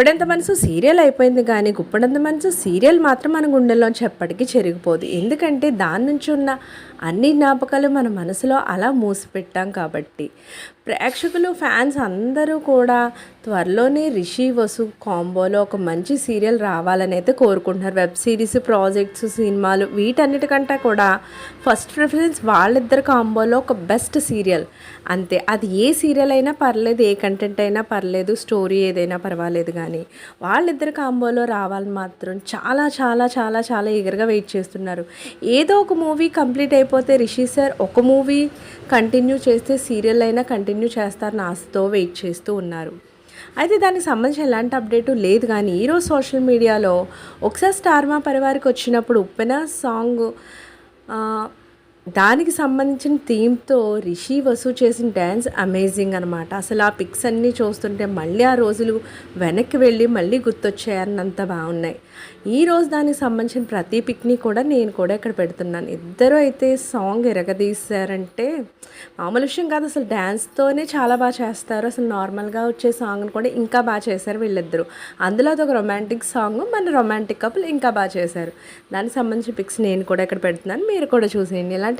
గుప్పెడంత మనసు సీరియల్ అయిపోయింది కానీ గుప్పెడంత మనసు సీరియల్ మాత్రం మన గుండెల్లోంచి ఎప్పటికీ చెరిగిపోదు. ఎందుకంటే దాని నుంచి ఉన్న అన్ని జ్ఞాపకాలు మన మనసులో అలా మూసిపెట్టాం కాబట్టి. ప్రేక్షకులు ఫ్యాన్స్ అందరూ కూడా త్వరలోనే రిషి వసు కాంబోలో ఒక మంచి సీరియల్ రావాలని అయితే కోరుకుంటున్నారు. వెబ్ సిరీస్ ప్రాజెక్ట్స్ సినిమాలు వీటన్నిటికంటే కూడా ఫస్ట్ ప్రిఫరెన్స్ వాళ్ళిద్దరు కాంబోలో ఒక బెస్ట్ సీరియల్. అంతే. అది ఏ సీరియల్ అయినా పర్లేదు ఏ కంటెంట్ అయినా పర్లేదు స్టోరీ ఏదైనా పర్వాలేదు కానీ వాళ్ళిద్దరు కాంబోలో రావాలని మాత్రం చాలా చాలా చాలా చాలా ఎగరగా వెయిట్ చేస్తున్నారు. ఏదో ఒక మూవీ కంప్లీట్ అయిపోతే రిషి సార్ ఒక మూవీ కంటిన్యూ చేస్తే సీరియల్ అయినా కంటిన్యూ చేస్తారని ఆశతో వెయిట్ చేస్తూ ఉన్నారు. అయితే దానికి సంబంధించిన ఎలాంటి అప్డేటు లేదు కానీ ఈరోజు సోషల్ మీడియాలో ఒకసారి స్టార్ మా పరివారికి వచ్చినప్పుడు ఉప్పెన సాంగ్ దానికి సంబంధించిన థీమ్తో రిషి వసు చేసిన డ్యాన్స్ అమేజింగ్ అనమాట అసలు ఆ పిక్స్ అన్నీ చూస్తుంటే మళ్ళీ ఆ రోజులు వెనక్కి వెళ్ళి మళ్ళీ గుర్తొచ్చాయన్నంత బాగున్నాయి. ఈ రోజు దానికి సంబంధించిన ప్రతి పిక్ని కూడా నేను కూడా ఇక్కడ పెడుతున్నాను. ఇద్దరు అయితే సాంగ్ ఎరగదీశారంటే మామూలు విషయం కాదు. అసలు డ్యాన్స్తోనే చాలా బాగా చేస్తారు. అసలు నార్మల్గా వచ్చే సాంగ్ని కూడా ఇంకా బాగా చేశారు వీళ్ళిద్దరూ. అందులో అదొక రొమాంటిక్ సాంగ్ మన రొమాంటిక్ కపుల్ ఇంకా బాగా చేశారు. దానికి సంబంధించిన పిక్స్ నేను కూడా ఇక్కడ పెడుతున్నాను. మీరు కూడా చూసేయండి. ఇలాంటి